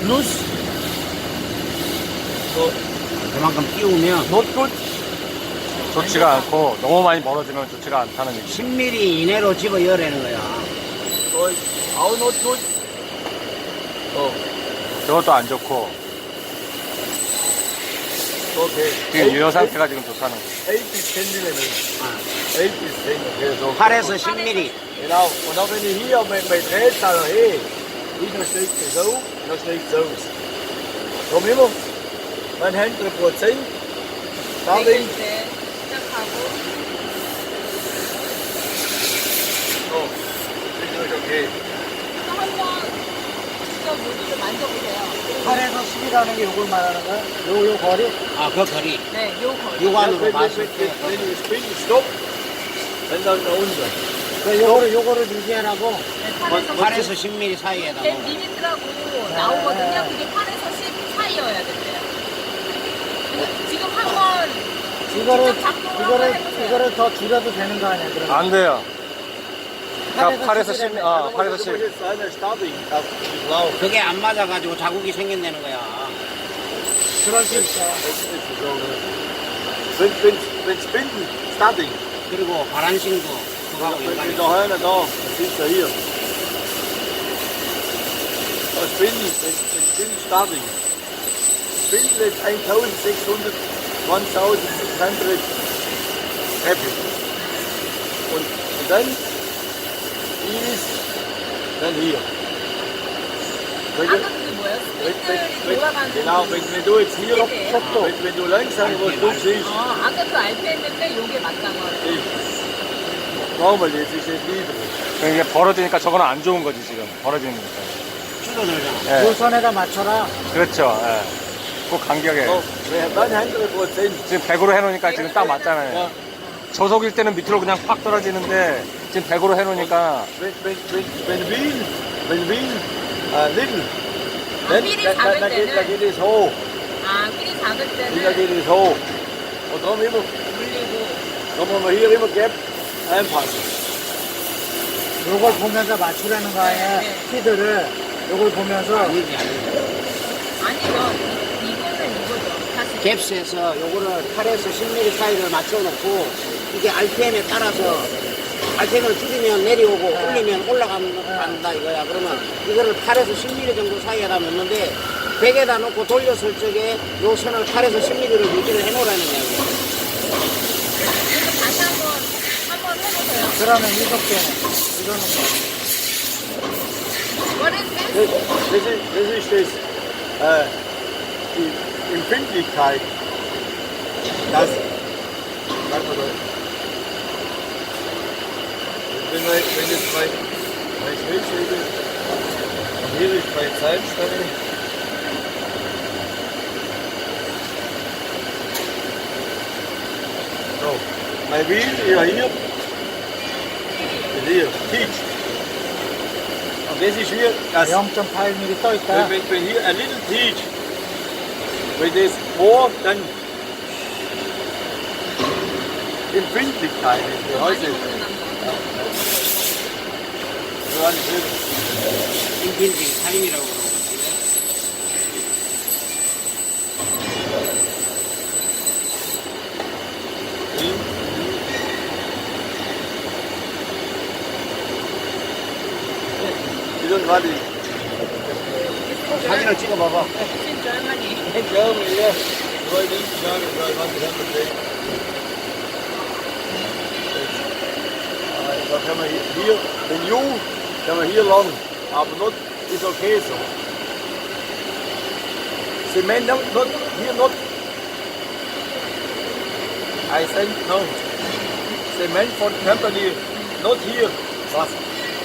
플러스 또 그만큼 끼우면 good. 좋지가 않고 너무 많이 멀어지면 좋지가 않다는 얘기. 10mm 이내로 집어 열라는 거야. 어, Auch not good. 어, 저것도 안 좋고. 지금 유효 상태가 지금 좋다는 거. 80 centimeters. 아, 80 centimeters. So. 8에서 10mm. Genau. Und dann wenn ich hier mit, mit Drehzahl hey, wieder steht es so, dann steht es so. Komm immer. Mein 100 Prozent. Starting. 때 시작하고 So. Ist gut, okay. 또 한번 직접 모듈을 만져보세요. 8에서 10이라는 게 요걸 말하는 거야? 요, 요 거리? 아, 그 거리. 네, 요 거리. 육안으로 wenn, 때. spin, stopp. Dann dann nach unten. 그 요거를, 요거를 유지하라고. 네, 8에서 8에서 10mm 사이에다 제 놓은 거. 리미트라고 나오거든요. 그게 8에서 10 사이여야 된대요. 지금 한번 이거를, 직접 작동을 이거를, 한번 해보세요. 이거를 더 줄여도 되는 거 아니야, 그러면? 안 돼요. 그러니까 8에서 10, 이라며. 어, Du 8에서 musst 10. jetzt eine Starting. auf die Blau. 그게 안 맞아가지고 자국이 생긴다는 거야. 그럴 수 있어. Wenn, wenn Spinden, Starting. 그리고 바란싱도 그거하고 Wenn 연관이 wir da einer da, das ist ja hier. Das Spinden, wenn, wenn Spinden Starting. Spinden jetzt 1600, 1600 Happy. Und, und dann ist dann hier. Wenn du, 아까 그게 뭐예요? wenn, wenn, 스피드이 wenn, 돌아가는 genau, wenn, wenn du jetzt hier, Okay. wenn, wenn du langsam was du siehst, 어, 그 nochmal, jetzt ist es niedrig. 이게 벌어지니까 저거는 안 좋은 거지 지금 벌어지는 거니까. 줄어들잖아. 예, 요 선에다 맞춰라. 그렇죠. 예. 그 간격에 So, wer dann 100%. 지금 100으로 해놓으니까 지금 딱 맞잖아요. 저속일 때는 밑으로 그냥 팍 떨어지는데 지금 100으로 해놓으니까 wenn, wenn, wenn, wenn Wien, wenn Wien, äh, Little, 아, dann, 휠이 dann, 작을 dann, geht, dann 때는 geht es hoch. 아, 휠이 작을 Hier 때는. Und darum immer, 물리고 darum haben wir hier immer Gap einpassen. 요걸 보면서 맞추라는 거 아니야. 네, 네. 스피드를. 요걸 보면서. 아니지, 아니지. 아니요. 이거는 이거죠. 다시 갭스에서 요거를 8에서 10mm 사이를 맞춰놓고 이게 RPM에 따라서 RPM을 줄이면 내려오고 올리면 올라간다 이거야. 그러면 이거를 8에서 10mm 정도 사이에다 놓는데 100에다 놓고 돌렸을 적에 요 선을 8에서 10mm를 유지를 해놓으라는 이야기야. 이거 다시 한번 한번 해보세요. 그러면 이렇게. 이거는 뭐. What is this? Das, das, ist, das ist das, äh, die Empfindlichkeit. Das, sag mal so. Wenn, wir, wenn jetzt bei, bei Schrägschädel, und hier ist bei Zeitstange, so, mein Wheel, ja hier, und hier, Teach. Und das ist hier, das, Wir haben schon Pfeil mit den Teufel, wenn, wenn, wir hier ein little Teach, wenn das hoch, dann Empfindlichkeit ist, wie heißt es? Empfindlichkeit, 사진을 찍어봐봐. In Germany. Germany, yeah. Right in Germany, right, 100%. Da kann man hier, den Ju kann man hier lang, aber not, ist okay so. Cement, not, not, here not. I think no. Cement for company, not here. Was?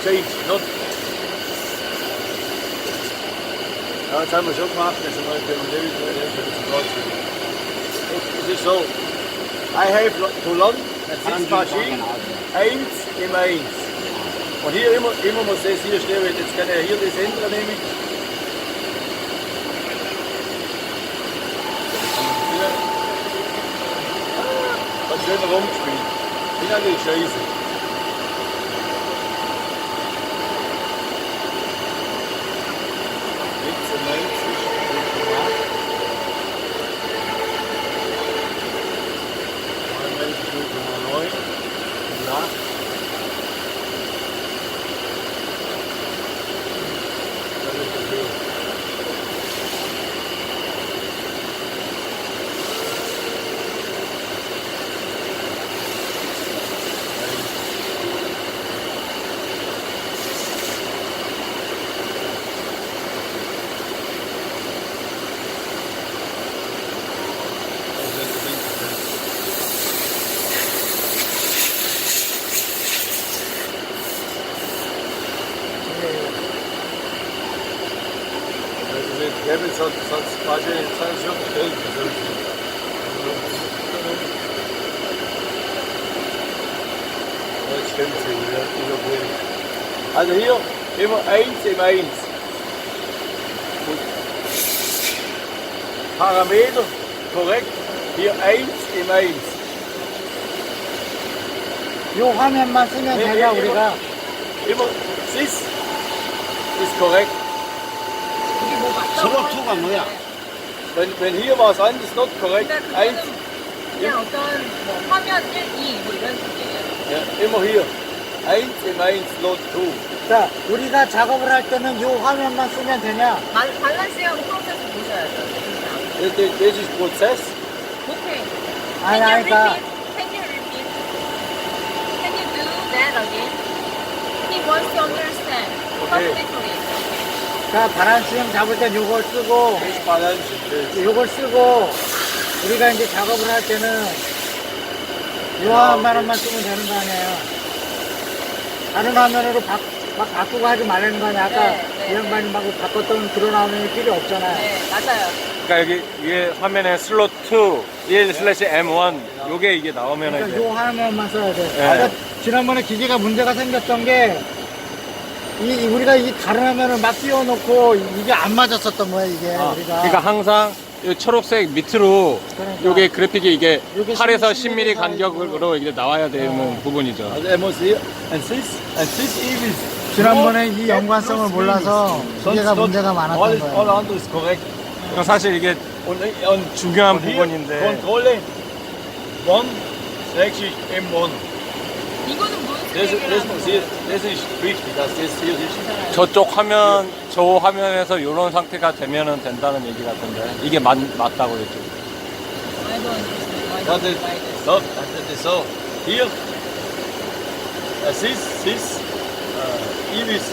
Change, not. Ja, das haben wir schon gemacht, das haben wir ist ein Deutsch. Es ist so, I have to learn this machine eins im eins. Und hier immer, immer muss das hier stehen, weil jetzt kann er hier das Ende nehmen. Hat schön rumgespielt. Bin eigentlich scheiße. Kevin, sonst, sonst war ich in Zeit schon Geld. Das stimmt, ja, ist okay. Also hier immer eins im Eins. Gut. Parameter korrekt. Hier eins im Eins. 요 화면만 쓰면 네, 되냐 네, 우리가 Immer this ist korrekt. 뭐. 투가 뭐야? Wenn, wenn hier was anderes not korrekt, 그러니까 eins, 그거는 그냥 어떤 뭐 화면 1, 2, 뭐 이런 식이에요. ja, immer hier. Eins im Eins, not two. 자 우리가 작업을 할 때는 요 화면만 쓰면 되냐 발, 밸런싱하고 프로세스 보셔야죠. 진짜. Das, das, das ist Prozess. 오케이. 아니 Can you 아니 그러니까 repeat? Can you repeat? Can you do that again? He wants to understand Okay. perfectly. 자 바람 수영 잡을 땐 요걸 쓰고. 요걸 쓰고 우리가 이제 작업을 할 때는 요 화면만 쓰면 되는 거 아니에요 다른 화면으로 바, 막 바꾸고 하지 말라는 거 아니야 아까 네, 네, 이 양반이 막 바꿨던 그런 화면이 필요 없잖아요 네, 맞아요. 그러니까 여기 위에 화면에 슬롯 2, 1 슬래시 M1 요게 이게 나오면 그러니까 이제 요 화면만 써야 돼. 네. 아까 지난번에 기계가 문제가 생겼던 게, 이, 우리가 이 다른 화면을 막 띄워놓고 이게 안 맞았었던 거야, 이게. 아, 우리가. 그러니까 항상 이 초록색 밑으로 그러니까. 요게 그래픽이 이게 요게 8에서 10mm 10mm 간격으로 이게 나와야 되는 부분이죠. Also er muss hier, and this, and this even ist 지난번에 이 연관성을 몰라서 Sonst 문제가 많았던 all, all 거예요. andere ist korrekt. 그러니까 사실 이게 Und, und 중요한 und hier 부분인데 Kontrolle. One, Schrägstrich M1. 이거는 무슨 거 hier, das ist wichtig, dass das hier ist. 저쪽 화면 저 화면에서 이런 상태가 되면은 된다는 얘기 같은데 이게 맞, 맞다고 그랬죠. I don't understand. Why ist, don't you so, das ist so. Hier, das ist, this, uh, Ibis,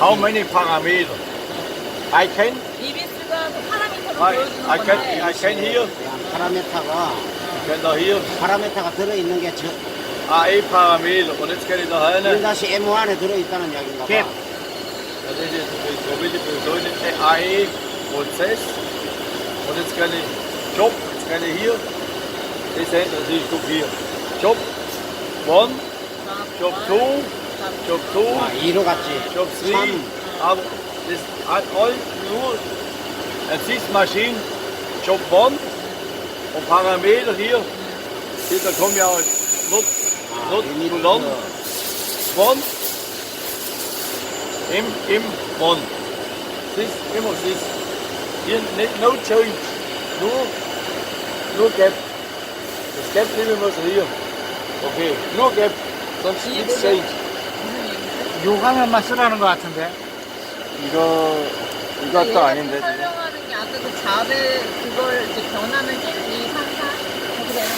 how many parameter? I can, 이비스가 그 파라미터를 I, 보여주는 I can, 건데 I can here, 파라메타가 kann da hier, 파라메타가 들어 있는 게 저, AE Parameter und jetzt kann ich da rein. 1-M5 안에 들어있다는 이야기인가 봐. 캡. Das ist jetzt so will ich so eine AE Prozess. Und jetzt kann ich Job, jetzt kann ich hier, das ist das ist guck hier. Job 1, Job 2, Job 2, 아, 2로 갔지. Job 3. 3. Aber das hat all nur, das ist Maschine, Job 1 und Parameter hier. Hier, da kommen ja auch not, 아, long. 그 One. Im, im, one. This, immer this. Hier, nicht, no change. Nur, nur Gap. Das Gap wir so hier. Okay, nur Gap. Sonst nichts change. 무슨 얘기지? 요 화면만 쓰라는 것 같은데. 이거 이것도 아닌데. 설명하는 게 아까 그 잡의 그걸 이제 변하면 1, 2, 3, 4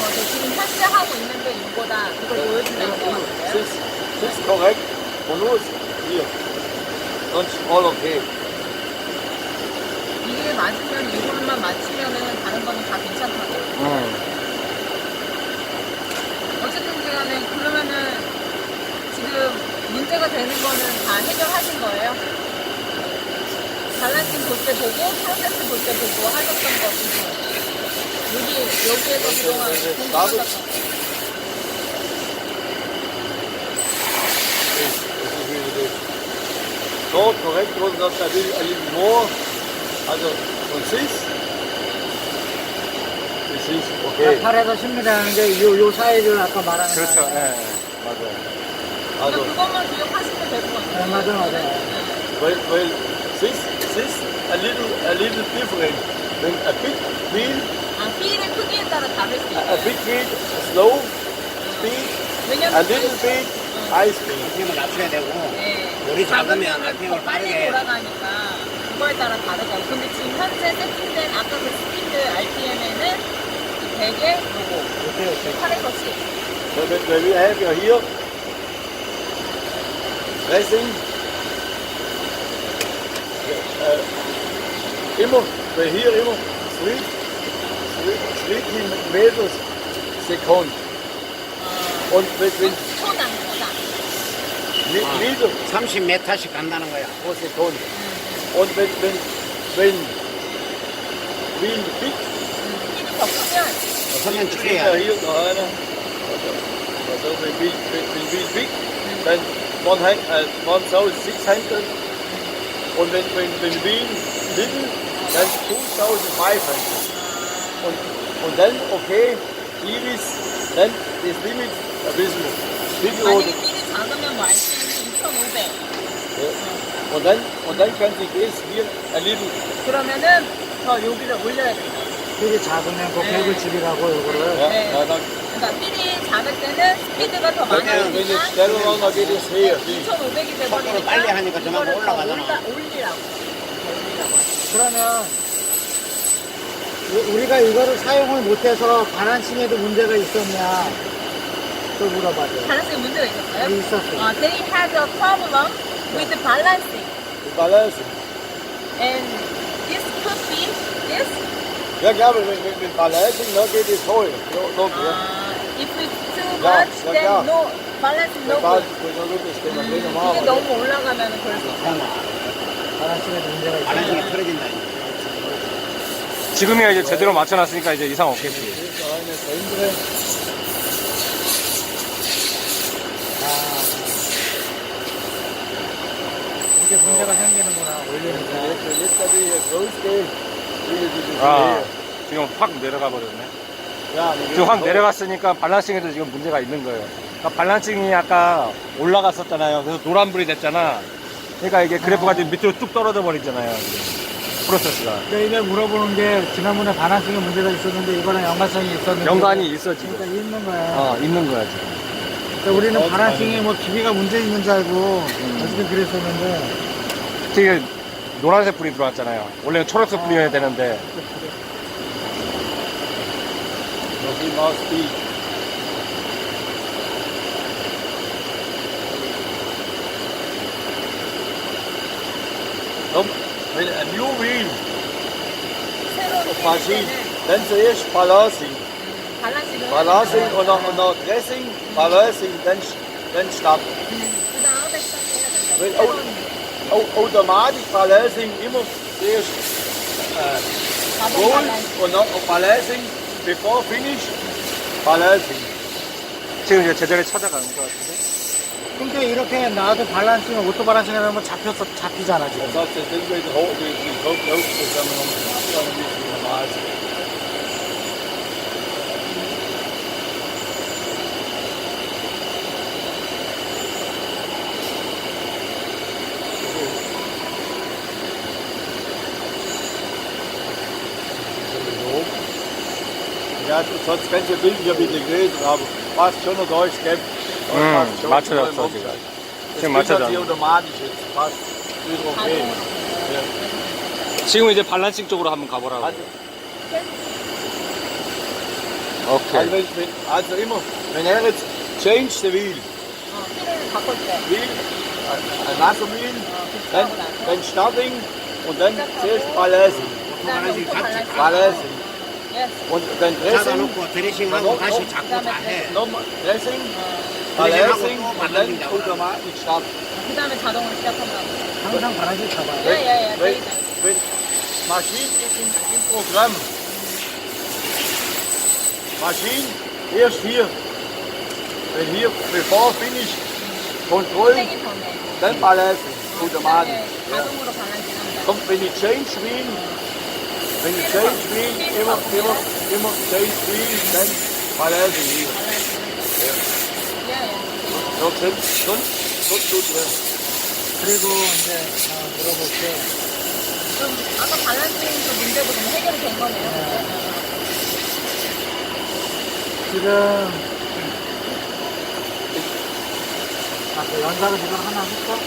건데 지금 현재 하고 있는 게 이거다. 그걸 보여준다는 거 같아요. Das, das ist korrekt. Und nur hier. Sonst all okay. 이게 맞으면 이거만 맞추면은 다른 거는 다 괜찮다고. 응. 어쨌든 간에 그러면은 지금 문제가 되는 거는 다 해결하신 거예요? 밸런싱 볼 때 보고 프로세스 볼 때 보고 하셨던 거 지금 여기 여기에서 그동안 das. So, korrekt. Und das da will ein little more. Also, und this. Das ist okay. 8에서 10mm 하는데 요, 요 사이를 아까 말하는 그렇죠. 거. 예, 예, 맞아요. Also, 그것만 기억하시면 될것 네, 같아요. 맞아, 맞아. weil, weil this, this a little, a little different. When a big wheel, 아, 휠의 크기에 따라 다를 수 a 있어요. big wheel, slow speed, a 왜냐면 little bit, high speed. RPM을 낮춰야 되고, 네. 물이 작으면 RPM을 더 빨리 빠르게. 돌아가니까 그거에 따라 다르죠. 근데 지금 현재 세팅된 아까 그 스피드 RPM에는 100에 요거 오케이, 오케이. 8에서 10. Weil, weil- weil wir haben ja hier Racing. Äh, immer, weil hier immer 3, 3 Meter Sekund. Und wenn, wenn 초당, 초당. Mi- Meter 30m씩 간다는 거야. pro Sekunde. Und wenn, wenn, wenn wheel big, 힐이 더 크면 서면 the 줄여야 finger 돼. here, the other. So when wheel, when, when wheel big, then one hand, uh, one sow is 600. Und wenn, wenn, wenn wheel little, then 2500. Und, und dann, okay, hier ist, dann das Limit ein bisschen. 힐이 작으면 뭐 RPM이 2,500. und dann, und dann kann sich das hier little 그러면은 더 여기를 올려야 돼요. 되게 작으면 그 네. 줄이라고 이거를. Ja, 네. ja, dann, 그러니까 힐이 작을 때는 스피드가 더 wenn 많아지니까 war, dann geht es höher. 2,500이 속도를 빨리 돼버리니까 하니까 저만큼 이거를 더 올라가잖아. 올라. 올리라고. 그러면 우- 우리가 이거를 사용을 못해서 바란싱에도 문제가 있었냐? 또 물어봐줘요. 밸런스에 문제가 있었어요? 우리 있었어. 어, they had a problem with the balancing. Balance. And this could be this. Ja, klar, wenn, wenn, wenn Balancing, dann geht es höher. So, so, ja. Uh, if it's too Ja, much, ja, then ja. no balance no Der Ball, good. ich noch gut ist, man 음, 이게 normal 너무 올라가면 그럴 수 있어요. 바란싱에도 문제가 있어. 바람이 틀어진다. 지금이야 이제 제대로 맞춰놨으니까 이제 이상 없겠지. verändere. 이게 문제가 생기는구나. ich dieses 아. 지금 확 내려가 버렸네. 지금 확 내려갔으니까 발란싱에도 지금 문제가 있는 거예요. 그러니까 발란싱이 아까 올라갔었잖아요. 그래서 노란불이 됐잖아. 그러니까 이게 그래프가 지금 밑으로 뚝 떨어져 버리잖아요. 프로세스가. 저희가 물어보는 게 지난번에 바란싱에 문제가 있었는데 이거랑 연관성이 있었는데. 연관이 있어 지금. 그러니까 있는 거야. 어 있는 거야 지금. 그러니까 우리는 바란싱에 뭐 기계가 문제 있는 줄 알고 어떻게 그랬었는데 되게 노란색 불이 들어왔잖아요. 원래는 초록색 불이어야 되는데 noch immer Speed. Komm, wenn ein New Wheel 때는 dann zuerst Balancing. 발란싱을 Balancing und dann, und dann Dressing, Balancing, dann, dann Start. 그. Weil au, au, automatisch Balancing immer zuerst äh, Roll und dann auf Balancing, bevor Finish, Balancing. 지금 이제 제자리 찾아가는 것 같은데. 근데 이렇게 놔도 발란싱, 오토 발란싱 하면 잡혀서 잡히잖아 지금. Das das das haben dann normal. Ja, sonst kannst du Bild hier bitte größer, aber passt schon noch Deutsch, gell? Das 음, schon. 맞춰졌어 Das 지금. Bild 지금 hat sich 맞춰졌네. automatisch jetzt, passt. Okay. 자동으로. 지금 이제 발란싱 쪽으로 한번 가보라고. 오 케이. also, wenn, wenn, also immer, wenn er jetzt change the wheel, 어, 힐을 바꿀 때. wheel, ein Wasserwheel, 어, dann, 빗자고 나서. dann starting und dann zuerst balancing. 그다음에 오토 발란싱. Balancing. Yes. Und dann dressing, 잡아놓고 드레싱하고 다시 잡고 다 해. nochmal dressing, 드레싱하고 balancing 또 und dann 발라진다고. automatisch start. 그 다음에 자동으로 시작한다고. 항상 바란싱 잡아요. Wenn, 야야야. wenn, wenn Maschine im, im Programm, Maschine erst hier, wenn hier bevor finish, Kontrolle, 선생이 전에. dann balancing, automatisch. 그다음에 Ja. 자동으로 발란싱한다. Kommt, wenn ich change wheel, wenn ich change wheel, immer, immer, immer change wheel, dann balancing hier. 야야. So, sonst, sonst, sonst tut er. 그리고 이제 어, 물어볼게. 그럼 아까 발란싱 그 문제도 그럼 해결이 된 거네요. 지금 아까 연사를 지금 하나 했어?